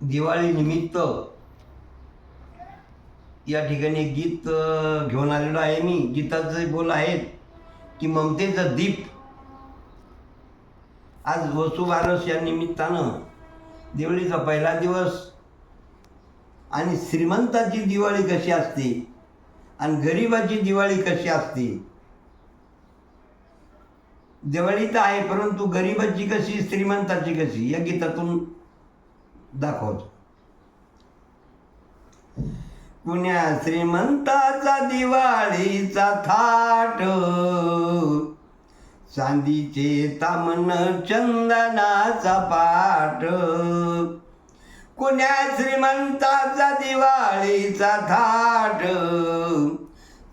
दिवाळी निमित्त या ठिकाणी गीत घेऊन आलेलो आहे मी. गीताचे बोल आहेत की ममतेचा दीप. आज वसुबारस या निमित्तानं दिवाळीचा पहिला दिवस आणि श्रीमंताची दिवाळी कशी असते आणि गरिबाची दिवाळी कशी असते? दिवाळी तर आहे परंतु गरिबाची कशी श्रीमंताची कशी? या गीतातून दाखवतो. कुण्या श्रीमंताचा दिवाळीचा थाट. चांदीचे तामन चंदनाचा पाट कुण्या श्रीमंताचा दिवाळीचा थाट.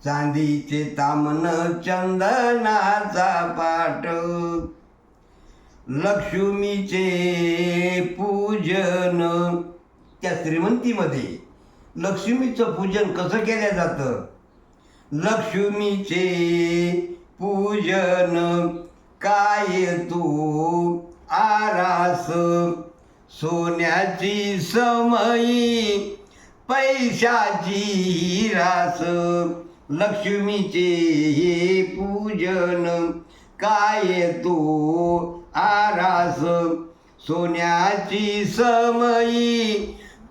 चांदीचे तामन चंदनाचा पाठ. लक्ष्मीचे पूजन. त्या श्रीमंतीमध्ये लक्ष्मीचं पूजन कसं केलं जातं? लक्ष्मीचे पूजन. काय तू आरास? सोन्याची समयी पैशाची रास. लक्ष्मीचे हे पूजन. काय तू आरास सोन्याची समयी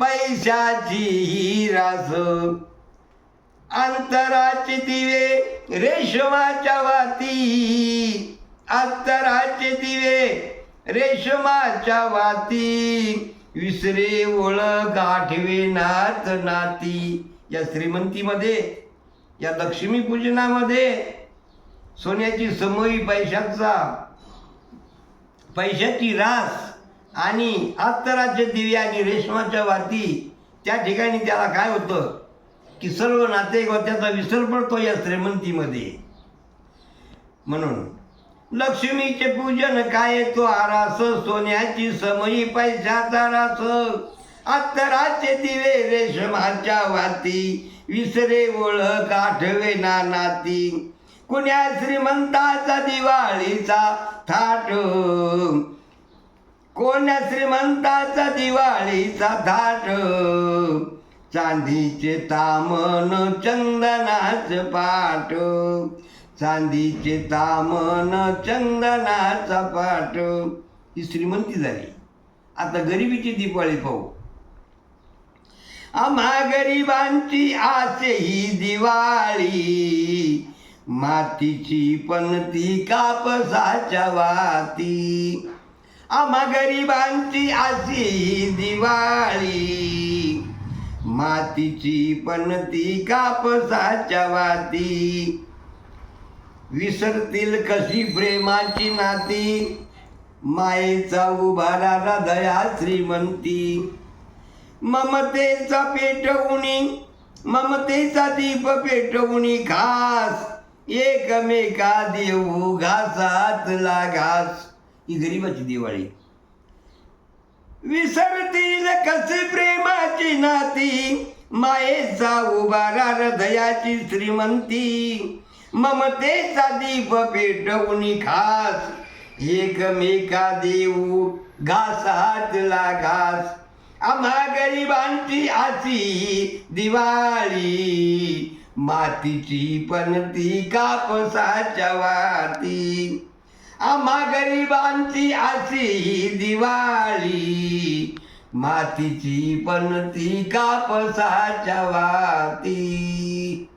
पैशाची रास अंतराचे दिवे रेशमाच्या वाती अंतराचे दिवे रेशमाच्या वाती. विसरे ओळख गाठवे नात नाती. या श्रीमंतीमध्ये या लक्ष्मी पूजनामध्ये सोन्याची समयी पैशाचा पैशाची रास आणि आत्तराच्या दिवी आणि रेशमाच्या वाती त्या ठिकाणी त्याला काय होतं? की सर्व नाते त्याचा विसर पडतो या श्रीमंतीमध्ये. म्हणून लक्ष्मीचे पूजन काय तो आरास सोन्याची समयी पैशाचा रास. अत्तराचे दिवे रेशमाच्या वाती विसरे ओळख आठवे ना नाती. कुण्या श्रीमंताचा दिवाळीचा थाट. कोण्या श्रीमंताचा दिवाळीचा थाट? चांदीचे तामन चंदनाच पाट. चांदीचे तामन चंदनाचा पाट. ही श्रीमंती झाली. आता गरिबीची दिवाळी पाहू. आम्हा गरिबांची आसे ही दिवाळी. मातीची पणती कापसाच्या वाती. आम्हा गरिबांची आशी दिवाळी. मातीची पणती कापसाच्या वाती. विसरतील कशी प्रेमाची नाती. मायेचा उभारा हृदया श्रीमंती. ममतेचा पेटवणी ममतेचा दीप पेटवणी खास. एकमेका देऊ घासातला घास ही गरीबाची दिवाळी. विसरतील कसे प्रेमाची नाती. मायेचा उभारा हृदयाची श्रीमंती. ममतेचा दीप पेटवून खास. एकमेका देऊ घासातला घास आम्हा गरिबांची आशी दिवाळी. मातीची पणती कापसाच्या वाती. आम्हा गरिबांची आशी दिवाळी. मातीची पण ती कापसाच्या वाती.